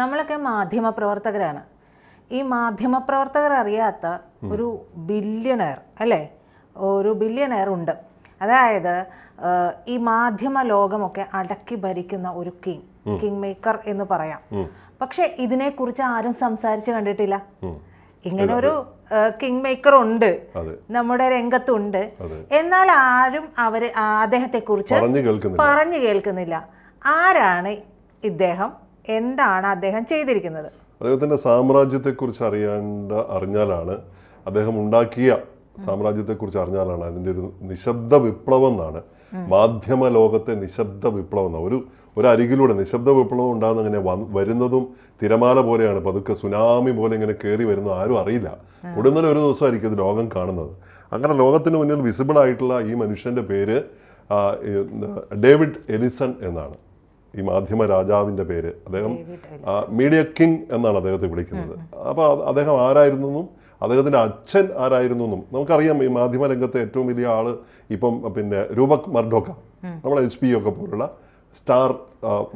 നമ്മളൊക്കെ മാധ്യമ പ്രവർത്തകരാണ് ഈ മാധ്യമ പ്രവർത്തകർ അറിയാത്ത ഒരു ബില്യണയർ അല്ലേ? ഒരു ബില്യണയർ ഉണ്ട്. അതായത് ഈ മാധ്യമ ലോകമൊക്കെ അടക്കി ഭരിക്കുന്ന ഒരു കിങ് കിങ് മേക്കർ എന്ന് പറയാം. പക്ഷെ ഇതിനെക്കുറിച്ച് ആരും സംസാരിച്ച് കണ്ടിട്ടില്ല. ഇങ്ങനെ ഒരു കിങ് മേക്കർ ഉണ്ട്. നമ്മുടെ രംഗത്തുണ്ട്. എന്നാൽ ആരും അവർ അദ്ദേഹത്തെ കുറിച്ച് പറഞ്ഞു കേൾക്കുന്നില്ല. പറഞ്ഞു കേൾക്കുന്നില്ല. ആരാണ് ഇദ്ദേഹം? എന്താണ് അദ്ദേഹം ചെയ്തിരിക്കുന്നത്? അദ്ദേഹത്തിന്റെ സാമ്രാജ്യത്തെക്കുറിച്ച് അറിയേണ്ട അറിഞ്ഞാലാണ് അദ്ദേഹം ഉണ്ടാക്കിയ സാമ്രാജ്യത്തെക്കുറിച്ച് അറിഞ്ഞാലാണ് അതിന്റെ ഒരു നിശബ്ദ വിപ്ലവം എന്നാണ്. മാധ്യമ ലോകത്തെ നിശബ്ദ വിപ്ലവം എന്നാണ്. ഒരു ഒരു അരികിലൂടെ നിശബ്ദ വിപ്ലവം ഉണ്ടാകുന്ന ഇങ്ങനെ വരുന്നതും തിരമാല പോലെയാണ്. പതുക്കെ സുനാമി പോലെ ഇങ്ങനെ കയറി വരുന്നത് ആരും അറിയില്ല. ഉടനെ ഒരു ദിവസമായിരിക്കും ഇത് ലോകം കാണുന്നത്. അങ്ങനെ ലോകത്തിന് മുന്നിൽ വിസിബിൾ ആയിട്ടുള്ള ഈ മനുഷ്യന്റെ പേര് ഡേവിഡ് എലിസൺ എന്നാണ്. ഈ മാധ്യമ രാജാവിന്റെ പേര്. അദ്ദേഹം മീഡിയ കിങ് എന്നാണ് അദ്ദേഹത്തെ വിളിക്കുന്നത്. അപ്പോൾ അദ്ദേഹം ആരായിരുന്നു എന്നും അദ്ദേഹത്തിന്റെ അച്ഛൻ ആരായിരുന്നു എന്നും നമുക്കറിയാം ഈ മാധ്യമ രംഗത്തെ ഏറ്റവും വലിയ ആൾ ഇപ്പം പിന്നെ രൂപക് മർഡോക്ക നമ്മുടെ എച്ച് പി ഒക്കെ പോലുള്ള സ്റ്റാർ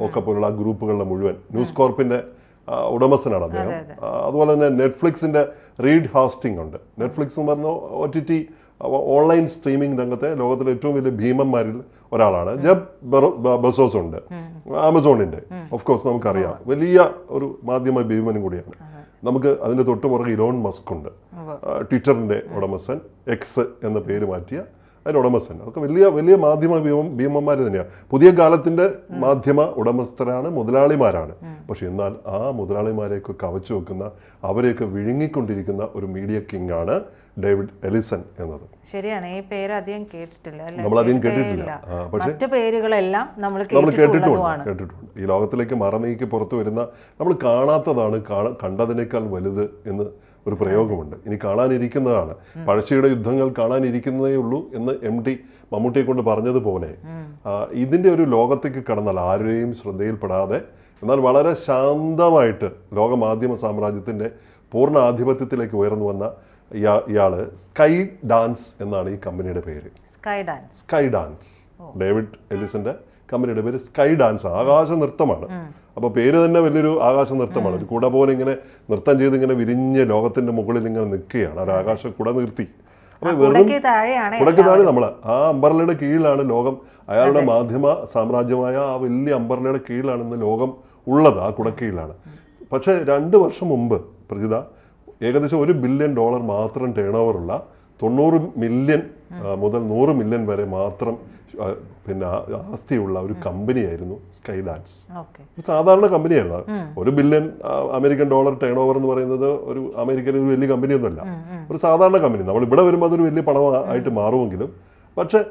ഒക്കെ പോലുള്ള ഗ്രൂപ്പുകളുടെ മുഴുവൻ. ന്യൂസ് കോർപ്പിന്റെ ഉടമസ്ഥനാണ് അദ്ദേഹം. അതുപോലെ തന്നെ നെറ്റ്ഫ്ലിക്സിന്റെ റീഡ് ഹാസ്റ്റിംഗ് ഉണ്ട്. നെറ്റ്ഫ്ലിക്സ് എന്ന് പറഞ്ഞ O T T online streaming രംഗത്തെ ലോകത്തിലെ ഏറ്റവും വലിയ ഭീമന്മാരിൽ ഒരാളാണ്. ജബ് ബസോസ് ഉണ്ട് ആമസോണിന്റെ ഓഫ് കോഴ്സ് നമുക്കറിയാം. വലിയ ഒരു മാധ്യമ ഭീമനും കൂടിയാണ്. നമുക്ക് അതിന്റെ തൊട്ട് പുറകെ ഇലോൺ മസ്ക് ഉണ്ട് ട്വിറ്ററിന്റെ ഉടമസ്ഥൻ എക്സ് എന്ന പേര് മാറ്റിയ അതിന്റെ ഉടമസ്ഥൻ. അതൊക്കെ വലിയ വലിയ മാധ്യമ ഭീമം ഭീമന്മാർ തന്നെയാണ് പുതിയ കാലത്തിന്റെ മാധ്യമ ഉടമസ്ഥരാണ് മുതലാളിമാരാണ്. പക്ഷെ എന്നാൽ ആ മുതലാളിമാരെയൊക്കെ കവച്ചു വെക്കുന്ന അവരെയൊക്കെ വിഴുങ്ങിക്കൊണ്ടിരിക്കുന്ന ഒരു മീഡിയ കിങ് ആണ് ഡേവിഡ് എലിസൺ എന്നത്. ശരിയാണ്. ഈ പേര് അധികം കേട്ടിട്ടില്ല നമ്മൾ അധികം കേട്ടേ കേട്ടിട്ടില്ല. പക്ഷേ- മറ്റു പേരുകളെല്ലാം നമ്മൾ നമ്മൾ കേട്ടിട്ടുണ്ട് കേട്ടിട്ടുണ്ട്. ഈ ലോകത്തിലേക്ക് മറനീക്കി പുറത്തു വരുന്ന നമ്മൾ കാണാത്തതാണ് കാണ കണ്ടതിനേക്കാൾ വലുത് എന്ന് ഒരു പ്രയോഗമുണ്ട്. ഇനി കാണാനിരിക്കുന്നതാണ്. പഴശ്ശിയുടെ യുദ്ധങ്ങൾ കാണാനിരിക്കുന്നതേ ഉള്ളൂ എന്ന് എം ടി മമ്മൂട്ടിയെ കൊണ്ട് പറഞ്ഞതുപോലെ ഇതിന്റെ ഇതിന്റെ ഒരു ലോകത്തേക്ക് കടന്നാൽ ആരുടെയും ശ്രദ്ധയിൽപ്പെടാതെ എന്നാൽ വളരെ ശാന്തമായിട്ട് ലോകമാധ്യമ സാമ്രാജ്യത്തിന്റെ പൂർണ ആധിപത്യത്തിലേക്ക് ഉയർന്നു വന്ന ഇയാ ഇയാൾ സ്കൈ ഡാൻസ് എന്നാണ് ഈ കമ്പനിയുടെ പേര്. Sky dance. Sky dance. David എലിസന്റെ കമ്പനിയുടെ പേര് സ്കൈ ഡാൻസ് ആകാശ നൃത്തമാണ്. അപ്പോൾ പേര് തന്നെ വലിയൊരു ആകാശ നൃത്തമാണ്. ഒരു കുട പോലെ ഇങ്ങനെ നൃത്തം ചെയ്ത് ഇങ്ങനെ വിരിഞ്ഞ് ലോകത്തിന്റെ മുകളിൽ ഇങ്ങനെ നിൽക്കുകയാണ്. ഒരു ആകാശ കുട നിർത്തി. അപ്പൊ വെറും കുടക്ക് താഴെ നമ്മൾ ആ അമ്പർലയുടെ കീഴിലാണ് ലോകം. അയാളുടെ മാധ്യമ സാമ്രാജ്യമായ ആ വലിയ അമ്പർലയുടെ കീഴിലാണ് ഇന്ന് ലോകം ഉള്ളത് ആ കുടക്കീഴിലാണ് പക്ഷേ രണ്ട് വർഷം മുമ്പ് പ്രജിത ഏകദേശം ഒരു ബില്യൺ ഡോളർ മാത്രം ടേൺ ഓവറുള്ള തൊണ്ണൂറ് മില്യൺ മുതൽ നൂറ് മില്യൺ വരെ മാത്രം പിന്നെ ആസ്തിയുള്ള ഒരു കമ്പനിയായിരുന്നു സ്കൈ ഡാൻസ് സാധാരണ കമ്പനിയല്ല. ഒരു billion American dollar turnover എന്ന് പറയുന്നത് ഒരു അമേരിക്കയിലെ ഒരു വലിയ കമ്പനിയൊന്നുമല്ല. ഒരു സാധാരണ കമ്പനി. നമ്മൾ ഇവിടെ വരുമ്പോൾ അതൊരു വലിയ പണം ആ- ആയിട്ട് മാറുമെങ്കിലും പക്ഷേ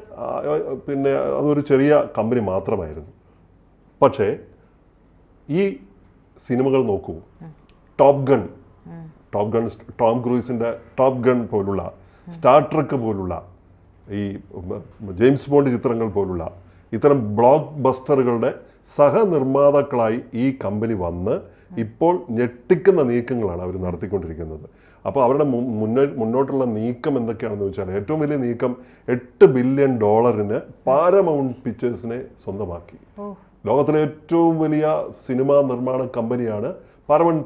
പിന്നെ അതൊരു ചെറിയ കമ്പനി മാത്രമായിരുന്നു. പക്ഷേ ഈ സിനിമകൾ നോക്കൂ. Top Gun Top Gun Tom ക്രൂയിസിന്റെ Top Gun പോലുള്ള സ്റ്റാർ ട്രക്ക് പോലുള്ള ഈ ജെയിംസ് ബോണ്ട് ചിത്രങ്ങൾ പോലുള്ള ഇത്തരം ബ്ലോക്ക് ബസ്റ്ററുകളുടെ സഹനിർമ്മാതാക്കളായി ഈ കമ്പനി വന്ന് ഇപ്പോൾ ഞെട്ടിക്കുന്ന നീക്കങ്ങളാണ് അവർ നടത്തിക്കൊണ്ടിരിക്കുന്നത്. അപ്പോൾ അവരുടെ മുന്നേ മുന്നോട്ടുള്ള നീക്കം എന്തൊക്കെയാണെന്ന് വെച്ചാൽ ഏറ്റവും വലിയ നീക്കം എട്ട് ബില്യൺ ഡോളറിന് പാരമൗണ്ട് പിക്ചേഴ്സിനെ സ്വന്തമാക്കി. ലോകത്തിലെ ഏറ്റവും വലിയ സിനിമാ നിർമ്മാണ കമ്പനിയാണ്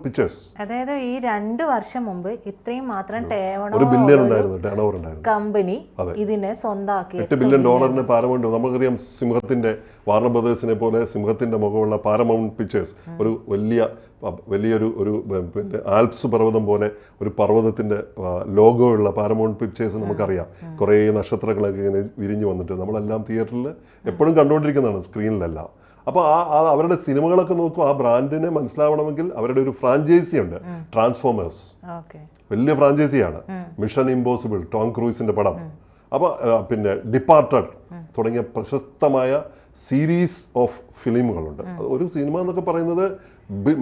പിക്ചേഴ്സ്. അതായത് ഈ രണ്ട് വർഷം മുമ്പ് ഇത്രയും മാത്രം ഒരു ബില്യൺ ഉണ്ടായിരുന്നു ടേൺ ഓവർ ഉണ്ടായിരുന്നു കമ്പനി ഇതിനെ സ്വന്തമാക്കി എട്ട് ബില്യൺ ഡോളറിന് പാരമൗണ്ട് നമുക്കറിയാം സിംഹത്തിന്റെ വാർണർ ബ്രദേഴ്സിനെ പോലെ സിംഹത്തിന്റെ മുഖമുള്ള പാരമൗണ്ട് പിക്ചേഴ്സ് ഒരു വലിയ വലിയൊരു ഒരു പിന്നെ ആൽപ്സ് പർവതം പോലെ ഒരു പർവതത്തിന്റെ ലോഗോ ഉള്ള പാരമൗണ്ട് പിക്ചേഴ്സ് നമുക്കറിയാം. കുറേ നക്ഷത്രങ്ങളൊക്കെ ഇങ്ങനെ വിരിഞ്ഞു വന്നിട്ട് നമ്മളെല്ലാം തിയേറ്ററിൽ എപ്പോഴും കണ്ടുകൊണ്ടിരിക്കുന്നതാണ് സ്ക്രീനിലെല്ലാം അപ്പോൾ ആ അവരുടെ സിനിമകളൊക്കെ നോക്കും ആ ബ്രാൻഡിനെ മനസ്സിലാവണമെങ്കിൽ അവരുടെ ഒരു ഫ്രാഞ്ചൈസി ഉണ്ട് ട്രാൻസ്ഫോമേഴ്സ് വലിയ ഫ്രാഞ്ചൈസിയാണ്. മിഷൻ ഇമ്പോസിബിൾ ടോം ക്രൂയിസിന്റെ പടം. അപ്പോൾ പിന്നെ ഡിപ്പാർട്ടഡ് തുടങ്ങിയ പ്രശസ്തമായ സീരീസ് ഓഫ് ഫിലിമുകളുണ്ട് ഒരു സിനിമ എന്നൊക്കെ പറയുന്നത്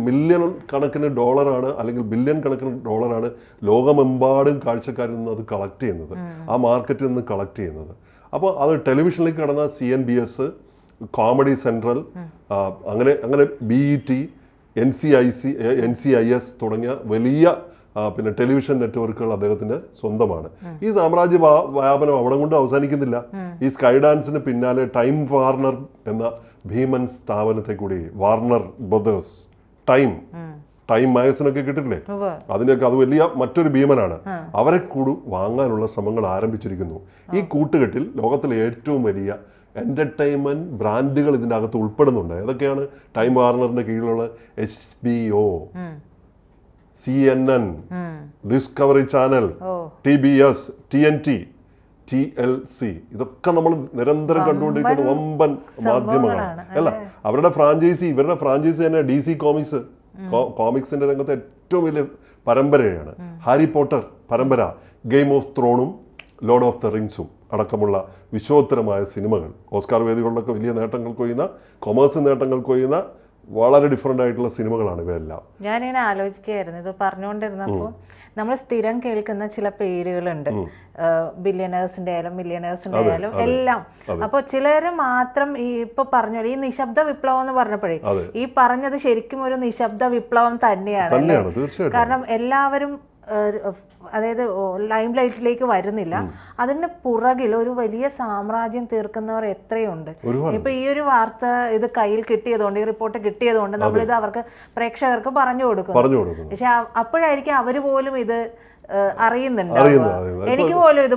മില്യൺ കണക്കിന് ഡോളറാണ് അല്ലെങ്കിൽ ബില്യൺ കണക്കിന് ഡോളറാണ് ലോകമെമ്പാടും കാഴ്ചക്കാരിൽ നിന്ന് അത് കളക്ട് ചെയ്യുന്നത്. ആ മാർക്കറ്റിൽ നിന്ന് കളക്ട് ചെയ്യുന്നത്. അപ്പോൾ അത് ടെലിവിഷനിലേക്ക് കടന്ന C N B S comedy central അങ്ങനെ അങ്ങനെ B E T N C I C N C I S തുടങ്ങിയ വലിയ പിന്നെ ടെലിവിഷൻ നെറ്റ്വർക്കുകൾ അദ്ദേഹത്തിന്റെ സ്വന്തമാണ്. ഈ സാമ്രാജ്യ വ്യാപനം അവിടെ കൊണ്ട് അവസാനിക്കുന്നില്ല. ഈ സ്കൈ ഡാൻസിന് പിന്നാലെ ടൈം വാർണർ എന്ന ഭീമൻ സ്ഥാപനത്തെ കൂടി വാർണർ ബ്രദേഴ്സ് ടൈം ടൈം മാഗസിനൊക്കെ കിട്ടില്ലേ അതിനൊക്കെ അതിന്റെയൊക്കെ അത് വലിയ മറ്റൊരു ഭീമനാണ്. അവരെ കൂടു വാങ്ങാനുള്ള ശ്രമങ്ങൾ ആരംഭിച്ചിരിക്കുന്നു. ഈ കൂട്ടുകെട്ടിൽ ലോകത്തിലെ ഏറ്റവും വലിയ എന്റർടൈൻമെന്റ് ബ്രാൻഡുകൾ ഇതിന്റെ അകത്ത് ഉൾപ്പെടുന്നുണ്ട്. ഏതൊക്കെയാണ്? ടൈം വാർണറിന്റെ കീഴിലുള്ള H B O C N N Discovery Channel T B S T N T T L C ഇതൊക്കെ നമ്മൾ നിരന്തരം കണ്ടുകൊണ്ടിരിക്കുന്ന വമ്പൻ മാധ്യമങ്ങളാണ്. അല്ല അവരുടെ ഫ്രാഞ്ചൈസി ഇവരുടെ ഫ്രാഞ്ചൈസി തന്നെ ഡി സി കോമിക്സ് കോമിക്സിന്റെ രംഗത്തെ ഏറ്റവും വലിയ പരമ്പരയാണ്. ഹാരി പോട്ടർ പരമ്പര ഗെയിം ഓഫ് ത്രോണും ലോർഡ് ഓഫ് ദ റിങ്സും അടക്കമുള്ള വിശ്വോത്തരമായ സിനിമകൾ. ഓസ്കാർ വേദികളിലൊക്കെ വലിയ നേട്ടങ്ങൾ കൊയ്യുന്ന കൊമേഴ്സ് നേട്ടങ്ങൾ കൊയ്യുന്ന വളരെ ഡിഫറെന്റ് ആയിട്ടുള്ള സിനിമകളാണ് ഇവയെല്ലാം. ഞാനിങ്ങനെ ആലോചിക്കുകയായിരുന്നു. ഇത് പറഞ്ഞുകൊണ്ടിരുന്നപ്പോൾ നമ്മൾ സ്ഥിരം കേൾക്കുന്ന ചില പേരുകളുണ്ട്. ബില്യനേഴ്സിന്റെ ആയാലും മില്യനേഴ്സിന്റെ ആയാലും എല്ലാം. അപ്പോൾ ചിലര് മാത്രം ഈ ഇപ്പൊ പറഞ്ഞു ഈ നിശബ്ദ വിപ്ലവം എന്ന് പറഞ്ഞപ്പോഴേ ഈ പറഞ്ഞത് ശരിക്കും ഒരു നിശബ്ദ വിപ്ലവം തന്നെയാണ്. കാരണം എല്ലാവരും അതായത് ലൈം ലൈറ്റിലേക്ക് വരുന്നില്ല. അതിന് പുറകിൽ ഒരു വലിയ സാമ്രാജ്യം തീർക്കുന്നവർ എത്രയുണ്ട്? ഇപ്പൊ ഈ ഒരു വാർത്ത ഇത് കയ്യിൽ കിട്ടിയതുകൊണ്ട് ഈ റിപ്പോർട്ട് കിട്ടിയതുകൊണ്ട് നമ്മളിത് അവർക്ക് പ്രേക്ഷകർക്ക് പറഞ്ഞു കൊടുക്കും പക്ഷെ അപ്പോഴായിരിക്കും അവർ പോലും ഇത്. എനിക്ക് പോലും ഇത്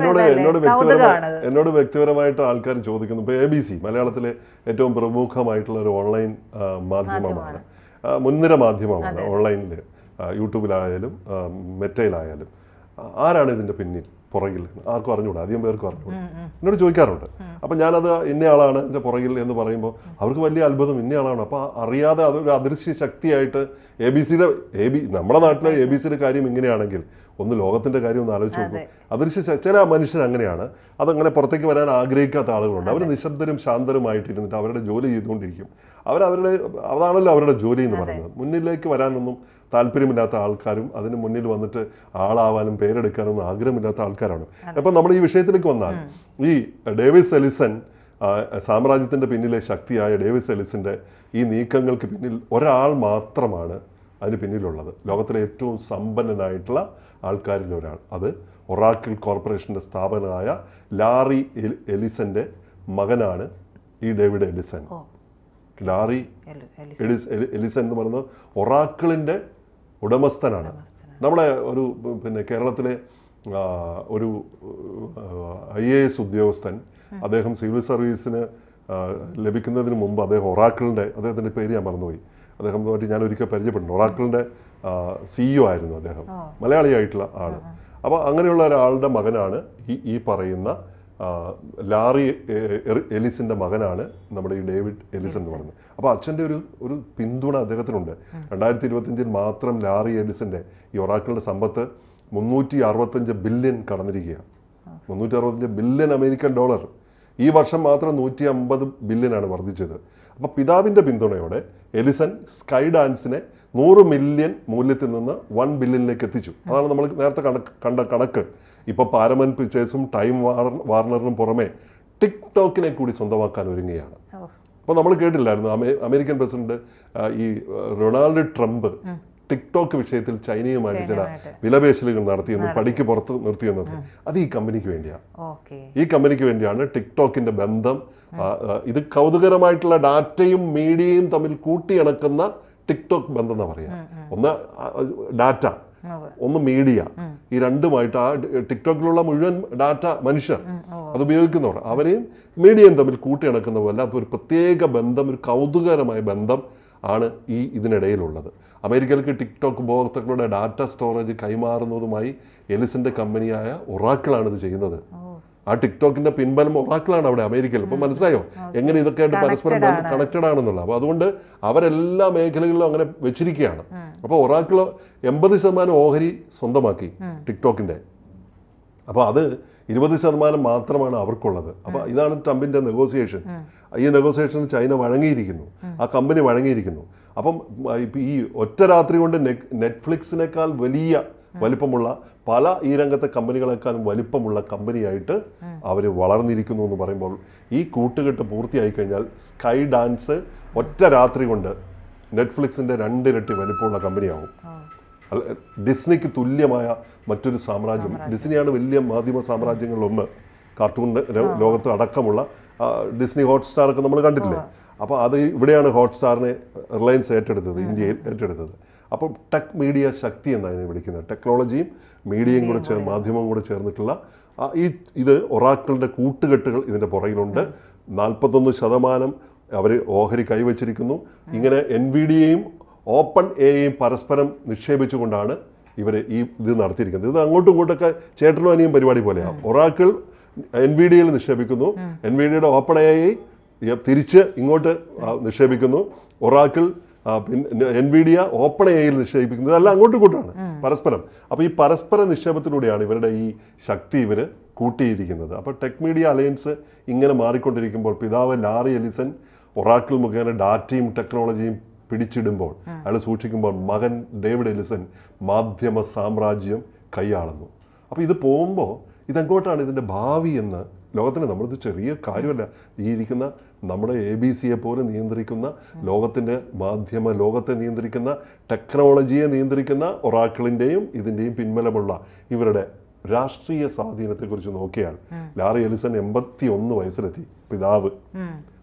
എന്നോട് എന്നോട് വ്യക്തിപരമായി എന്നോട് വ്യക്തിപരമായിട്ട് ആൾക്കാർ ചോദിക്കുന്നു. ഇപ്പൊ എ ബി സി മലയാളത്തിലെ ഏറ്റവും പ്രമുഖമായിട്ടുള്ള ഒരു ഓൺലൈൻ മാധ്യമമാണ്. മുൻനിര മാധ്യമമാണ് ഓൺലൈനിൽ യൂട്യൂബിലായാലും മെറ്റയിലായാലും. ആരാണ് ഇതിന്റെ പിന്നിൽ പുറകിൽ? ആർക്കും അറിഞ്ഞുകൂടാ അധികം പേർക്കും അറിഞ്ഞുകൂടാ എന്നോട് ചോദിക്കാറുണ്ട്. അപ്പം ഞാനത് ഇന്നയാളാണ് ഇതിന്റെ പുറകിൽ എന്ന് പറയുമ്പോൾ അവർക്ക് വലിയ അത്ഭുതം ഇന്നയാളാണ് അപ്പോൾ അറിയാതെ അതൊരു അദൃശ്യ ശക്തിയായിട്ട് എ ബി സിയുടെ എ ബി നമ്മുടെ നാട്ടിലെ എ ബി സിയുടെ കാര്യം ഇങ്ങനെയാണെങ്കിൽ ഒന്ന് ലോകത്തിന്റെ കാര്യം ഒന്ന് ആലോചിച്ച് നോക്കും. അദൃശ്യ ചില മനുഷ്യർ അങ്ങനെയാണ്. അതങ്ങനെ പുറത്തേക്ക് വരാൻ ആഗ്രഹിക്കാത്ത ആളുകളുണ്ട്. അവർ നിശബ്ദരും ശാന്തരുമായിട്ടിരുന്നിട്ട് അവരുടെ ജോലി ചെയ്തുകൊണ്ടിരിക്കും. അവരവരുടെ അതാണല്ലോ അവരുടെ ജോലി എന്ന് പറയുന്നത്. മുന്നിലേക്ക് വരാനൊന്നും താല്പര്യമില്ലാത്ത ആൾക്കാരും അതിന് മുന്നിൽ വന്നിട്ട് ആളാവാനും പേരെടുക്കാനും ആഗ്രഹമില്ലാത്ത ആൾക്കാരാണ്. അപ്പം നമ്മൾ ഈ വിഷയത്തിലേക്ക് വന്നാൽ ഈ ഡേവിസ് എലിസൺ സാമ്രാജ്യത്തിന്റെ പിന്നിലെ ശക്തിയായ ഡേവിസ് എലിസിന്റെ ഈ നീക്കങ്ങൾക്ക് പിന്നിൽ ഒരാൾ മാത്രമാണ് അതിന് പിന്നിലുള്ളത്. ലോകത്തിലെ ഏറ്റവും സമ്പന്നനായിട്ടുള്ള ആൾക്കാരിൽ ഒരാൾ. അത് ഒറാക്കിൾ കോർപ്പറേഷന്റെ സ്ഥാപനമായ ലാറി എലിസന്റെ മകനാണ് ഈ ഡേവിഡ് എലിസൺ. ലാറി എലി- എലി- എലിസ് എലിസൺ എന്ന് പറയുന്നത് ഒറാക്കിളിന്റെ ഉടമസ്ഥനാണ്. നമ്മുടെ ഒരു പിന്നെ കേരളത്തിലെ ഒരു ഐ എ എസ് ഉദ്യോഗസ്ഥൻ അദ്ദേഹം സിവിൽ സർവീസിന് ലഭിക്കുന്നതിന് മുമ്പ് അദ്ദേഹം ഒറാക്കിളിന്റെ അദ്ദേഹത്തിന്റെ പേര് ഞാൻ മറന്നുപോയി. അദ്ദേഹമായിട്ട് ഞാൻ ഒരിക്കൽ പരിചയപ്പെടുന്നു ഒറാക്കിളിന്റെ സിഇഒ ആയിരുന്നു അദ്ദേഹം. മലയാളിയായിട്ടുള്ള ആൾ. അപ്പോൾ അങ്ങനെയുള്ള ഒരാളുടെ മകനാണ് ഈ ഈ പറയുന്ന ലാറി എ- എ- എലിസിന്റെ മകനാണ് നമ്മുടെ ഈ ഡേവിഡ് എലിസൺ എന്ന് പറയുന്നത്. അപ്പോൾ അച്ഛന്റെ ഒരു ഒരു പിന്തുണ അദ്ദേഹത്തിനുണ്ട്. രണ്ടായിരത്തി ഇരുപത്തഞ്ചിൽ മാത്രം ലാറി എലിസിന്റെ ഈ ഒറാക്കളുടെ സമ്പത്ത് മുന്നൂറ്റി അറുപത്തഞ്ച് ബില്യൺ കടന്നിരിക്കുകയാണ്. മുന്നൂറ്റി അറുപത്തഞ്ച് ബില്യൺ അമേരിക്കൻ ഡോളർ. ഈ വർഷം മാത്രം നൂറ്റി അമ്പത് ആണ് വർദ്ധിച്ചത്. അപ്പോൾ പിതാവിന്റെ പിന്തുണയോടെ എലിസൺ സ്കൈ ഡാൻസിനെ നൂറ് മില്യൺ മൂല്യത്തിൽ നിന്ന് വൺ ബില്യണിലേക്ക് എത്തിച്ചു. അതാണ് നമ്മൾ നേരത്തെ കണക്ക് കണ്ട കണക്ക്. ഇപ്പോൾ പാരമൻ പിക്ചേഴ്സും ടൈം വാർ- വാർണറിനും പുറമെ ടിക്ടോക്കിനെ കൂടി സ്വന്തമാക്കാൻ ഒരുങ്ങുകയാണ്. അപ്പോൾ നമ്മൾ കേട്ടില്ലായിരുന്നു അമേരിക്കൻ പ്രസിഡന്റ് ഈ റൊണാൾഡ് ട്രംപ് ടിക്ടോക്ക് വിഷയത്തിൽ ചൈനയുമായി ചില വിലപേശലുകൾ നടത്തിയെന്നും പടിക്ക് പുറത്ത് നിർത്തിയെന്നൊക്കെ അത് ഈ കമ്പനിക്ക് വേണ്ടിയാണ് ഈ കമ്പനിക്ക് വേണ്ടിയാണ് ടിക്ടോക്കിന്റെ ബന്ധം ഇത് കൗതുകരമായിട്ടുള്ള ഡാറ്റയും മീഡിയയും തമ്മിൽ കൂട്ടിയിണക്കുന്ന ടിക്ടോക്ക് ബന്ധം എന്ന് പറയാം ഒന്ന് ഡാറ്റ ഒന്ന് മീഡിയ ഈ രണ്ടുമായിട്ട് ആ ടിക്ടോക്കിലുള്ള മുഴുവൻ ഡാറ്റ മനുഷ്യർ അത് ഉപയോഗിക്കുന്നവർ. അവരെയും മീഡിയയും തമ്മിൽ കൂട്ടിയിണക്കുന്ന പോലെ ഒരു പ്രത്യേക ബന്ധം ഒരു കൗതുകരമായ ബന്ധം ആണ് ഈ ഇതിനിടയിലുള്ളത്. അമേരിക്കയിലേക്ക് ടിക്ടോക്ക് ഉപഭോക്താക്കളുടെ ഡാറ്റ സ്റ്റോറേജ് കൈമാറുന്നതുമായി എലിസിന്റെ കമ്പനിയായ ഒറാക്കിളാണ് ഇത് ചെയ്യുന്നത് ആ ടിക്ടോക്കിന്റെ പിൻബലം ഒറാക്കിളാണ് അവിടെ അമേരിക്കയിൽ. അപ്പൊ മനസ്സിലായോ? എങ്ങനെ ഇതൊക്കെ ആയിട്ട് പരസ്പരം കണക്റ്റഡ് ആണെന്നുള്ളത്. അപ്പോൾ അതുകൊണ്ട് അവരെല്ലാ മേഖലകളിലും അങ്ങനെ വെച്ചിരിക്കുകയാണ്. അപ്പോൾ ഒറാക്കിൾ എൺപത് ശതമാനം ഓഹരി സ്വന്തമാക്കി ടിക്ടോക്കിന്റെ. അപ്പോൾ അത് ഇരുപത് ശതമാനം മാത്രമാണ് അവർക്കുള്ളത്. അപ്പോൾ ഇതാണ് ട്രംപിന്റെ നെഗോസിയേഷൻ. ഈ നെഗോസിയേഷന് ചൈന വഴങ്ങിയിരിക്കുന്നു. ആ കമ്പനി വഴങ്ങിയിരിക്കുന്നു. അപ്പം ഈ ഒറ്റ രാത്രി കൊണ്ട് നെറ്റ്ഫ്ലിക്സിനേക്കാൾ വലിയ വലിപ്പമുള്ള പല ഈ രംഗത്തെ കമ്പനികളെക്കാളും വലിപ്പമുള്ള കമ്പനിയായിട്ട് അവർ വളർന്നിരിക്കുന്നു എന്ന് പറയുമ്പോൾ ഈ കൂട്ടുകെട്ട് പൂർത്തിയായി കഴിഞ്ഞാൽ സ്കൈ ഡാൻസ് ഒറ്റ രാത്രി കൊണ്ട് നെറ്റ്ഫ്ലിക്സിന്റെ രണ്ടിരട്ടി വലിപ്പമുള്ള കമ്പനിയാവും. അല്ല, ഡിസ്നിക്ക് തുല്യമായ മറ്റൊരു സാമ്രാജ്യം. ഡിസ്നിയാണ് വലിയ മാധ്യമ സാമ്രാജ്യങ്ങളിലൊന്ന്. കാർട്ടൂൺ ലോകത്ത് അടക്കമുള്ള ഡിസ്നി ഹോട്ട്സ്റ്റാർ ഒക്കെ നമ്മൾ കണ്ടിട്ടില്ലേ? അപ്പോൾ അത് ഇവിടെയാണ് ഹോട്ട്സ്റ്റാറിനെ റിലയൻസ് ഏറ്റെടുത്തത് ഇന്ത്യയിൽ ഏറ്റെടുത്തത്. അപ്പോൾ ടെക് മീഡിയ ശക്തി എന്നാണ് ഇതിനെ വിളിക്കുന്നത്. ടെക്നോളജിയും മീഡിയയും കൂടെ ചേർന്ന് മാധ്യമവും കൂടെ ചേർന്നിട്ടുള്ള ഈ ഇത് ഒറാക്കളുടെ കൂട്ടുകെട്ടുകൾ ഇതിന്റെ പുറകിലുണ്ട്. നാൽപ്പത്തൊന്ന് ശതമാനം അവർ ഓഹരി കൈവച്ചിരിക്കുന്നു. ഇങ്ങനെ എൻ വി ഡിയെയും ഓപ്പൺ എയും പരസ്പരം നിക്ഷേപിച്ചുകൊണ്ടാണ് ഇവർ ഈ ഇത് നടത്തിയിരിക്കുന്നത്. ഇത് അങ്ങോട്ടും ഇങ്ങോട്ടൊക്കെ ചേട്ടനും അനിയും പരിപാടി പോലെയാണ് ഒറാക്കിൾ എൻ വി ഡിയിൽ നിക്ഷേപിക്കുന്നു. എൻ വി ഡിയുടെ ഓപ്പൺ എ തിരിച്ച് ഇങ്ങോട്ട് നിക്ഷേപിക്കുന്നു. ഒറാക്കിൾ പിന്നെ എൻ വി ഡി ഓപ്പൺ എയിൽ നിക്ഷേപിക്കുന്നത് അല്ല അങ്ങോട്ടും കൂട്ടാണ് പരസ്പരം. അപ്പോൾ ഈ പരസ്പര നിക്ഷേപത്തിലൂടെയാണ് ഇവരുടെ ഈ ശക്തി ഇവർ കൂട്ടിയിരിക്കുന്നത്. അപ്പോൾ ടെക് മീഡിയ അലയൻസ് ഇങ്ങനെ മാറിക്കൊണ്ടിരിക്കുമ്പോൾ പിതാവ് ലാറി എലിസൺ ഒറാക്കിൾ മുഖേന ഡാറ്റയും ടെക്നോളജിയും പിടിച്ചിടുമ്പോൾ അയാൾ സൂക്ഷിക്കുമ്പോൾ മകൻ ഡേവിഡ് എലിസൺ മാധ്യമ സാമ്രാജ്യം കൈയാളുന്നു. അപ്പോൾ ഇത് പോകുമ്പോൾ ഇതെങ്ങോട്ടാണ് ഇതിന്റെ ഭാവി എന്ന് ലോകത്തിന് നമ്മളിത് ചെറിയ കാര്യമല്ല. ഈ ഇരിക്കുന്ന നമ്മുടെ എ ബി സിയെ പോലെ നിയന്ത്രിക്കുന്ന ലോകത്തിന്റെ മാധ്യമ ലോകത്തെ നിയന്ത്രിക്കുന്ന ടെക്നോളജിയെ നിയന്ത്രിക്കുന്ന ഒറാക്കിളിന്റെയും ഇതിന്റെയും പിൻബലമുള്ള ഇവരുടെ രാഷ്ട്രീയ സ്വാധീനത്തെക്കുറിച്ച് നോക്കിയാൽ ലാറി എലിസൺ എൺപത്തി ഒന്ന് വയസ്സിലെത്തി പിതാവ്.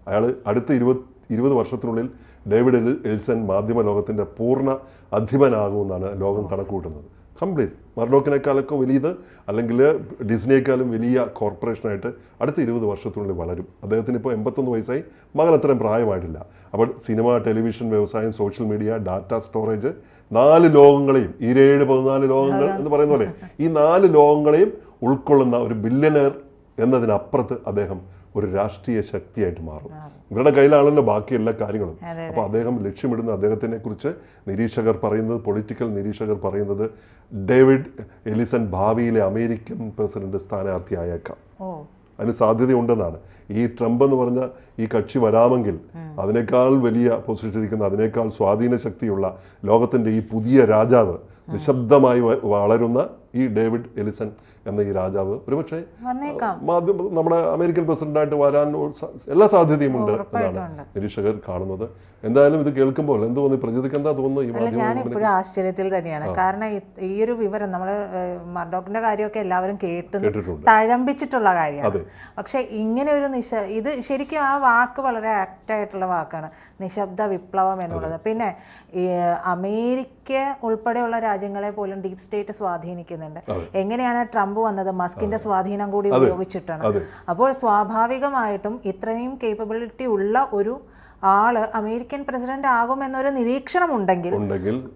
അയാൾ അടുത്ത ഇരുപത് ഇരുപത് വർഷത്തിനുള്ളിൽ ഡേവിഡ് എൽ എലിസൺ മാധ്യമ ലോകത്തിന്റെ പൂർണ അധിപനാകുമെന്നാണ് ലോകം കണക്കുകൂട്ടുന്നത്. കംപ്ലീറ്റ്. മർഡോക്കിനേക്കാളൊക്കെ വലിയത് അല്ലെങ്കിൽ ഡിസ്നിയേക്കാളും വലിയ കോർപ്പറേഷനായിട്ട് അടുത്ത ഇരുപത് വർഷത്തിനുള്ളിൽ വളരും. അദ്ദേഹത്തിന് ഇപ്പോൾ എൺപത്തൊന്ന് വയസ്സായി. മകൻ അത്രയും പ്രായമായിട്ടില്ല. അപ്പോൾ സിനിമ ടെലിവിഷൻ വ്യവസായം സോഷ്യൽ മീഡിയ ഡാറ്റ സ്റ്റോറേജ് നാല് ലോകങ്ങളെയും ഇരേഴ് പതിനാല് ലോകങ്ങൾ എന്ന് പറയുന്ന പോലെ ഈ നാല് ലോകങ്ങളെയും ഉൾക്കൊള്ളുന്ന ഒരു ബില്യനർ എന്നതിനപ്പുറത്ത് അദ്ദേഹം ഒരു രാഷ്ട്രീയ ശക്തിയായിട്ട് മാറും. ഇവരുടെ കയ്യിലാണല്ലോ ബാക്കി എല്ലാ കാര്യങ്ങളും അപ്പോൾ അദ്ദേഹം ലക്ഷ്യമിടുന്ന അദ്ദേഹത്തിനെ കുറിച്ച് നിരീക്ഷകർ പറയുന്നത് പൊളിറ്റിക്കൽ നിരീക്ഷകർ പറയുന്നത് ഡേവിഡ് എലിസൺ ഭാവിയിലെ അമേരിക്കൻ പ്രസിഡന്റ് സ്ഥാനാർത്ഥിയായേക്കാം. അതിന് സാധ്യതയുണ്ടെന്നാണ്. ഈ ട്രംപ് എന്ന് പറഞ്ഞ ഈ കക്ഷി വരാമെങ്കിൽ അതിനേക്കാൾ വലിയ പൊസിഷൻ ഇരിക്കുന്ന അതിനേക്കാൾ സ്വാധീന ശക്തിയുള്ള ലോകത്തിന്റെ ഈ പുതിയ രാജാവ് നിശബ്ദമായി വളരുന്ന ഈ ഡേവിഡ് എലിസൺ എന്ന ഈ രാജാവ് ഒരുപക്ഷെ മാധ്യമ നമ്മുടെ അമേരിക്കൻ പ്രസിഡന്റായിട്ട് വരാൻ എല്ലാ സാധ്യതയും ഉണ്ട് എന്നാണ് നിരീക്ഷകർ കാണുന്നത്. എന്തായാലും ഇത് കേൾക്കുമ്പോൾ എന്ത് തോന്നി പ്രജിതക്ക് എന്താ തോന്നുന്നു ഞാൻ ഇപ്പോഴും ആശ്ചര്യത്തിൽ തന്നെയാണ്. കാരണം ഈ- ഒരു വിവരം നമ്മൾ മർഡോക്കിന്റെ കാര്യമൊക്കെ എല്ലാവരും കേട്ടു തഴമ്പിച്ചിട്ടുള്ള കാര്യമാണ്. പക്ഷെ ഇങ്ങനെ ഒരു നിശ ഇത് ശരിക്കും ആ വാക്ക് വളരെ ആക്റ്റ് ആയിട്ടുള്ള വാക്കാണ്. നിശബ്ദ വിപ്ലവം എന്നുള്ളത്. പിന്നെ ഈ അമേരിക്ക ഉൾപ്പെടെയുള്ള രാജ്യങ്ങളെ പോലും ഡീപ് സ്റ്റേറ്റ് സ്വാധീനിക്കുന്നുണ്ട്. എങ്ങനെയാണ് ട്രംപ് വന്നത് മസ്കിന്റെ സ്വാധീനം കൂടി ഉപയോഗിച്ചിട്ടാണ്. അപ്പോൾ സ്വാഭാവികമായിട്ടും ഇത്രയും കേപ്പബിലിറ്റി ഉള്ള ഒരു ആൾ അമേരിക്കൻ പ്രസിഡന്റ് ആകും എന്നൊരു നിരീക്ഷണം ഉണ്ടെങ്കിൽ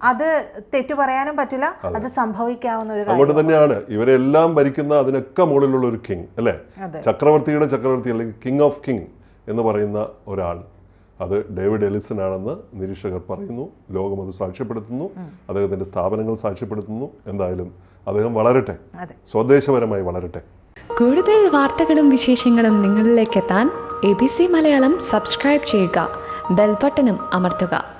അത് തെറ്റു പറയാനും പറ്റില്ല അത്. സംഭവിക്കാവുന്ന ഒരു അതുകൊണ്ട് തന്നെയാണ്. ഇവരെല്ലാം ഭരിക്കുന്ന അതിനൊക്കെ മുകളിലുള്ള ഒരു കിങ് അല്ലേ. ചക്രവർത്തിയുടെ ചക്രവർത്തി അല്ലെങ്കിൽ കിങ് ഓഫ് കിങ് എന്ന് പറയുന്ന ഒരാൾ. അത് ഡേവിഡ് എലിസൺ ആണെന്ന് നിരീക്ഷകർ പറയുന്നു ലോകം അത് സാക്ഷ്യപ്പെടുത്തുന്നു അദ്ദേഹത്തിന്റെ സ്ഥാപനങ്ങൾ സാക്ഷ്യപ്പെടുത്തുന്നു. എന്തായാലും അദ്ദേഹം വളരട്ടെ. അതെ. സ്വദേശപരമായി വളരട്ടെ. കൂടുതൽ വാർത്തകളും വിശേഷങ്ങളും നിങ്ങളിലേക്ക് എത്താൻ A B C Malayalam subscribe ചെയ്യുക. ബെൽബട്ടനും അമർത്തുക.